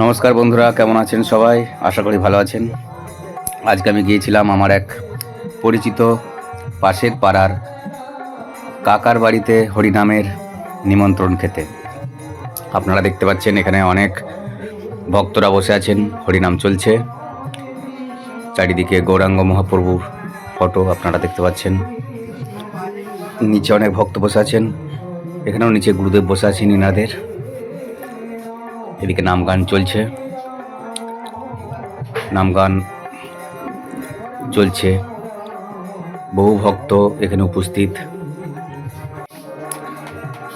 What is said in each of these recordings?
নমস্কার বন্ধুরা, কেমন আছেন সবাই? আশা করি ভালো আছেন। আজকে আমি গিয়েছিলাম আমার এক পরিচিত পাশের পাড়ার কাকার বাড়িতে হরিনামের নিমন্ত্রণ খেতে। আপনারা দেখতে পাচ্ছেন এখানে অনেক ভক্তরা বসে আছেন, হরিনাম চলছে। চারিদিকে গৌরাঙ্গ মহাপ্রভুর ফটো আপনারা দেখতে পাচ্ছেন। নিচে অনেক ভক্ত বসে আছেন, এখানেও নিচে গুরুদেব বসে আছেন ইনাদের। এদিকে নাম গান চলছে। নাম গান চলছে। বহু ভক্ত এখানে উপস্থিত।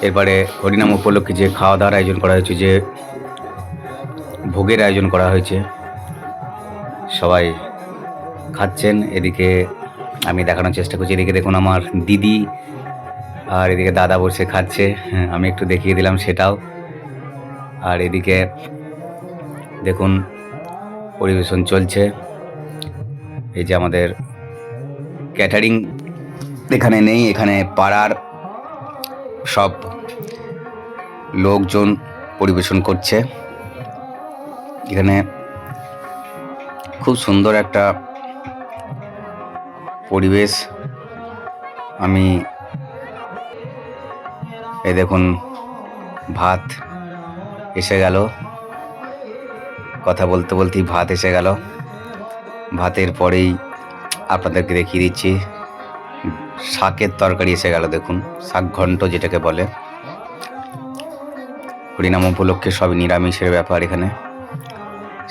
এরপরে হরিনাম উপলক্ষে যে খাওয়া দাওয়ার আয়োজন করা হয়েছে যে ভোগের আয়োজন করা হয়েছে সবাই খাচ্ছেন। এদিকে আমি দেখানোর চেষ্টা করছি এদিকে দেখুন আমার দিদি আর এদিকে দাদা বসে খাচ্ছে। হ্যাঁ, আমি একটু দেখিয়ে দিলাম সেটাও। আর এদিকে দেখুন, পরিবেশন চলছে। এই যে আমাদের ক্যাটারিং এখানে নেই, এখানে পাড়ার সব লোকজন পরিবেশন করছে। এখানে খুব সুন্দর একটা পরিবেশ। আমি এই দেখুন, ভাত এসে গেল। কথা বলতে বলতেই ভাত এসে গেল। ভাতের পরেই আপনাদেরকে দেখিয়ে দিচ্ছি, শাকের তরকারি এসে গেল, দেখুন, শাক ঘন্ট যেটাকে বলে। হরিনাম উপলক্ষে সবই নিরামিষের ব্যাপার এখানে।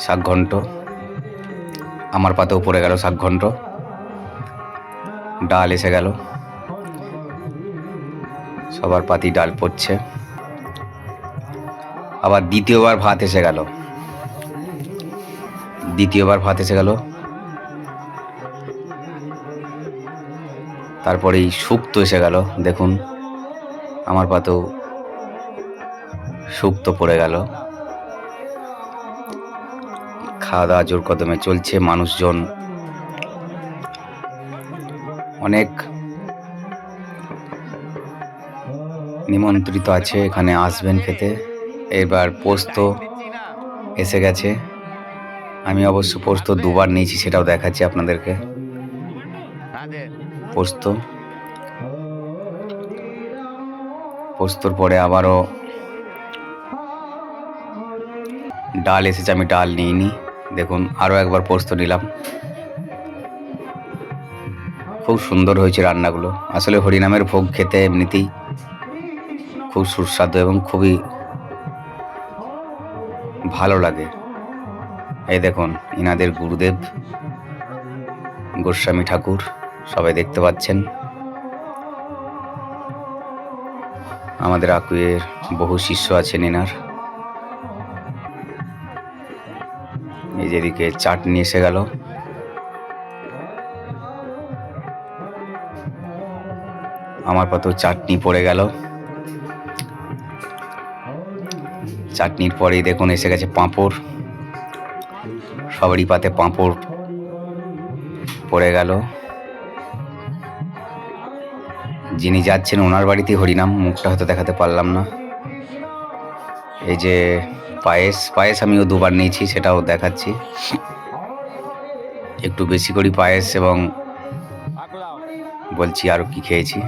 শাক ঘন্ট, আমার পাতেও পড়ে গেল শাক ঘন্ট। ডাল এসে গেল। সবার পাতি ডাল পড়ছে। আবার দ্বিতীয়বার ভাত এসে গেল। দ্বিতীয়বার ভাত এসে গেল। তারপরেই শুক্তো এসে গেল, দেখুন। আমার পাতেও শুক্তো পড়ে গেল। খাওয়া দাওয়া জোর কদমে চলছে, মানুষজন অনেক নিমন্ত্রিত আছে, এখানে আসবেন খেতে। এবার পোস্ত এসে গেছে। আমি অবশ্য পোস্ত দুবার নিয়েছি, সেটাও দেখাচ্ছি আপনাদেরকে। পোস্ত। পোস্তর পরে আবারও ডাল এসেছে, আমি ডাল নিইনি। দেখুন, আরও একবার পোস্ত নিলাম। খুব সুন্দর হয়েছে রান্নাগুলো। আসলে হরিনামের ভোগ খেতে এমনিতেই খুব সুস্বাদু এবং খুবই ভালো লাগে। এই দেখুন, ইনাদের গুরুদেব, গোস্বামী ঠাকুর, সবাই দেখতে পাচ্ছেন। আমাদের আকুয়ের বহু শিষ্য আছেন এনার। এই যেদিকে চাটনি এসে গেল। আমার কত চাটনি পড়ে গেল। চাটনির পরেই দেখুন এসে গেছে পাঁপড়। সবারই পাতে পাঁপড় পড়ে গেল। যিনি যাচ্ছেন ওনার বাড়িতে হরিনাম, মুখটা হয়তো দেখাতে পারলাম না। এই যে পায়েস পায়েস আমিও দুবার নিয়েছি, সেটাও দেখাচ্ছি। একটু বেশি করি পায়েস এবং বলছি আরও কি খেয়েছি।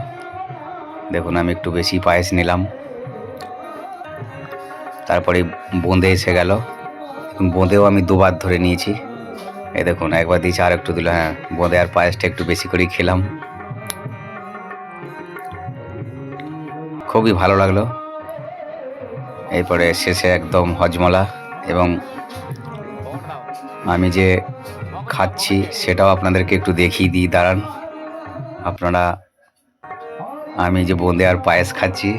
দেখুন আমি একটু বেশি পায়েস নিলাম। তারপরে বোঁদে এসে গেল। বোঁদেও আমি দুবার ধরে নিয়েছি। এই দেখুন, একবার দিয়েছি, আর একটু দিল। হ্যাঁ বোঁদে আর পায়েসটা একটু বেশি করেই খেলাম। খুবই ভালো লাগল। এরপরে শেষে একদম হজমলা এবং আমি যে খাচ্ছি সেটাও আপনাদেরকে একটু দেখিয়ে দিই, দাঁড়ান। আপনারা, আমি যে বোঁদে আর পায়েস খাচ্ছি।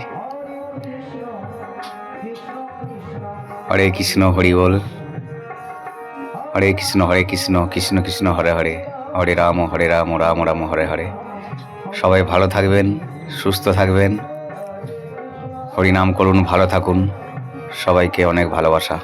হরে কৃষ্ণ, হরি বল। হরে কৃষ্ণ হরে কৃষ্ণ কৃষ্ণ কৃষ্ণ, হরে হরে। হরে রাম হরে রাম রাম রাম, হরে হরে। সবাই ভালো থাকবেন, সুস্থ থাকবেন। হরিনাম করুন, ভালো থাকুন। সবাইকে অনেক ভালোবাসা।